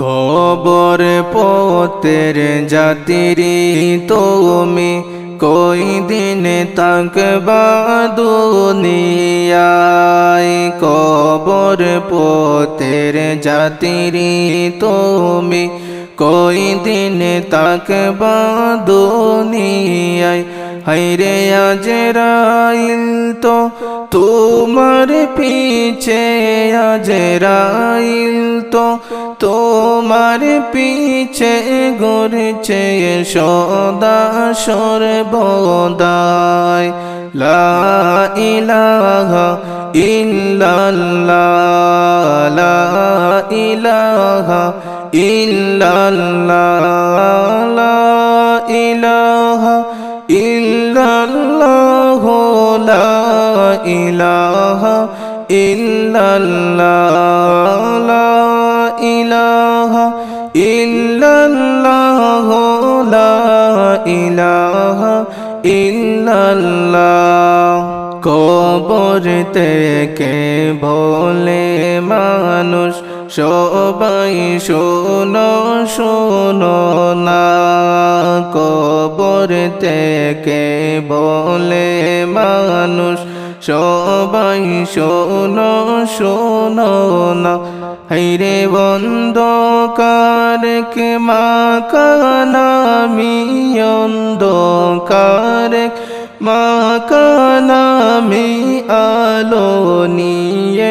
কবর পতের জাতিরি তুমি কই দিন তাকবা দুনিয়ায়? কবর পতের জাতিরি তুমি কই দিন তাকবা দুনিয়ায়? হাইরে আজরাইল তো তোমার পিছে আজরাইল তো তোমার পিছে ঘুরছে সদা সর্বদায় লা ইলাহা ইল্লাল্লাহ, লা ইলাহা ইল্লাল্লাহ ইলাহা ইল্লাল্লাহ লা ইলাহা ইল্লাল্লাহ লা ইলাহা ইল্লাল্লাহ। কবর থেকে বলে মানুষ সবাই শোনো শোনো না, কবর থেকে বলে মানুষ, সবাই শোনো শোনো না। হাইরে বন্ধকার কে মাকানামি অন্ধকার মাকানামি আলো নিয়ে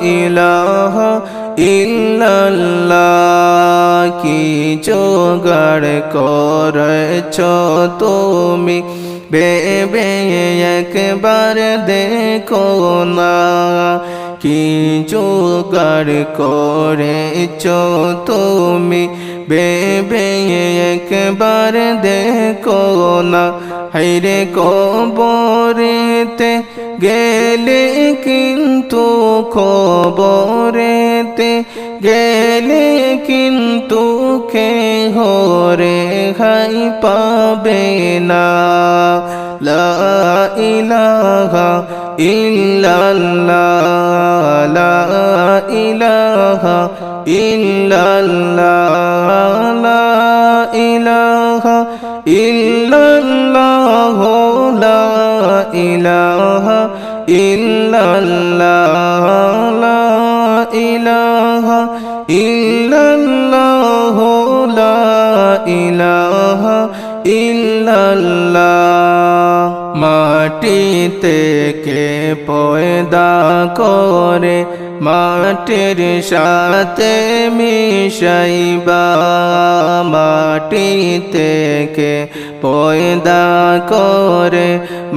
ইলাহা ইল্লাল্লাহ, কি জোগাড় করেছ তুমি? বেবে একবার দেখো না, কি জোগাড় করেছ তুমি? বেবে একবার দেখো না হাইরে কবরেতে গেলে কিন্তু খবরেতে গেলে কিন্তু কে হরে হাই পাবে না। লা ইলাহা ইল্লাল্লাহ, লা ইলাহা ইল্লাল্লাহ, লা ইলাহা ইল্লাল্লাহ, লা ইলাহা ইল্লাল্লাহ লা ইলাহা ইল্লাল্লাহ লা ইলাহা ইল্লাল্লাহ মাটি থেকে পয়দা করে, মাটির সাথে মিশাইবা। মাটি থেকে পয়দা করে,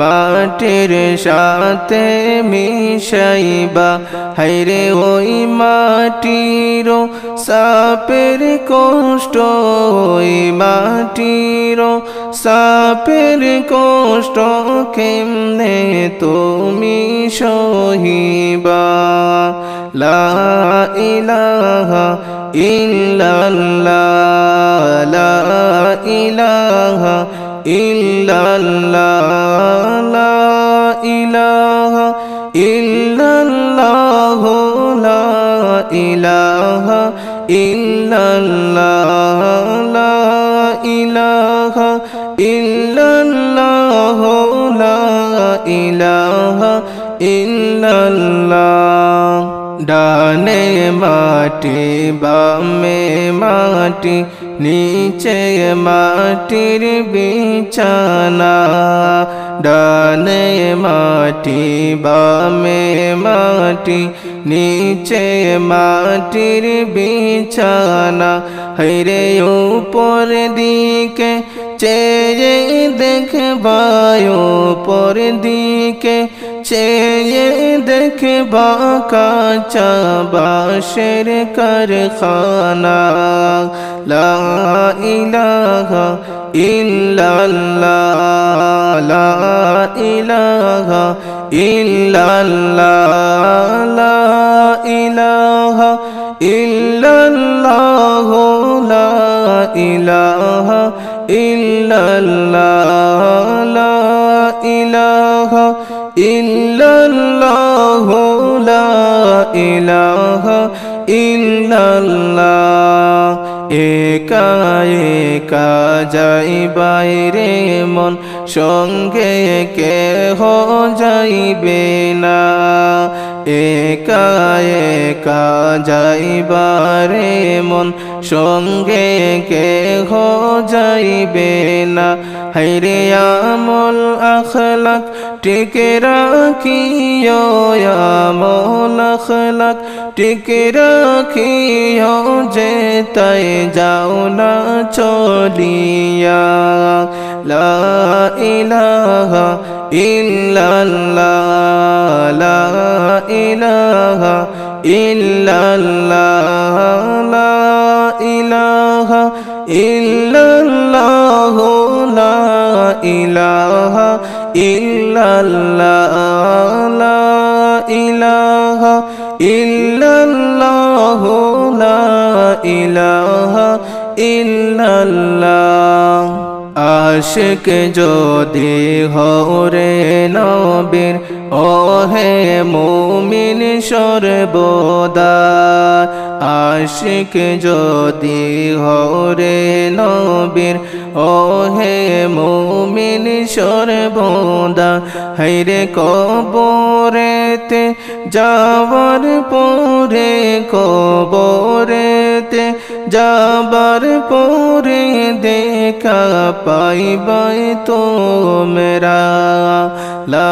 মাটির সাথে মিশাইবা। হাইরে ওই মাটির সাপের কষ্ট, ওই মাটির সাপের কষ্ট কেমনে তুমি সহিবা, লা ইলাহা ইল্লাল্লাহ, লা ইলাহা ইল্লাল্লাহ, লা ইলাহা ইল্লাল্লাহ, লা ইলাহা ইল্লাল্লাহ, লা ইলাহা ইল্লাল্লাহ ইল্লাল্লাহ ডানে মাটি, বামে মাটি, নিচে মাটির বিছানা। ডানে মাটি, বামে মাটি, নিচে মাটির বিছানা। হৈরে উপর দিকে চেয়ে দেখবায়, উপর দিকে চেয়ে দেখবা কাঁচা বাঁশের কারখানা লা ইলাহা ইল্লাল্লাহ লা ইলাহা ইল্লাল্লাহ লা ইলাহা ইল্লাল্লাহ লা ইলাহা ইল্লাল্লাহ লা ইলাহা ইল্লাল্লাহ লা ইলাহা ইল্লাল্লাহ একা যাই বাইরে মন সঙ্গে কেহ যাইবে না। একা একা যাইবারে মন সঙ্গে কেহ যাইবে না। হাইরে আমল আখলাক টিকে রাখিও, আমল আখলাক টিকে রাখিও, যে তাই যাও না চলিয়া। লা ইলাহা ইল্লাল্লাহ, লা ইলাহা ইল্লাল্লাহ ইল্লাল্লাহ লা ইলাহা ইল্লাল্লাহ লা ইলাহা ইল্লাল্লাহ লা ইলাহা ইল্লাল্লাহ। আশিক যদি হরে নবীর ওহে মুমিন সর্বদা, আশিক যদি হরে নবীর, ওহে মুমিন সর্বদা হাইরে কবরেতে যাবার পরে, কবরেতে যাবার পরে দেখা পাইবাই তোমরা, লা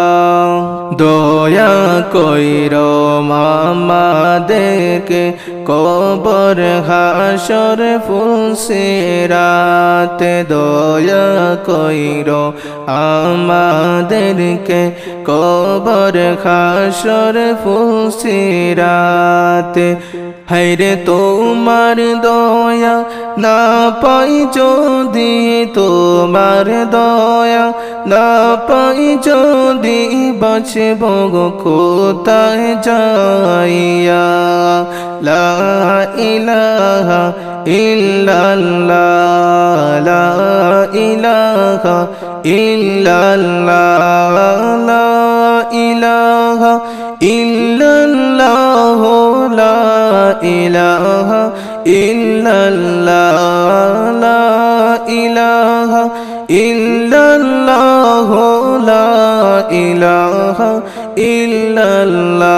কইর মামাদেরকে কবর হাসর ফুলসেরাতে দয়া কইর আমাদেরকে কবর হাসর ফুলসেরাতে হাইরে তোমার দয়া না পাই যদি, তোমার দয়া না পাই যদি বাঁচব কোথায় যাইয়া লা ইলাহা ইল্লাল্লাহ লা ইলাহা ইল্লাল্লাহ লা ইলাহা ইল্লাল্লাহ লা ইলাহা ইল্লাল্লাহ লা ইলাহা ইল্লাল্লাহ লা ইলাহা ইল্লাল্লাহ।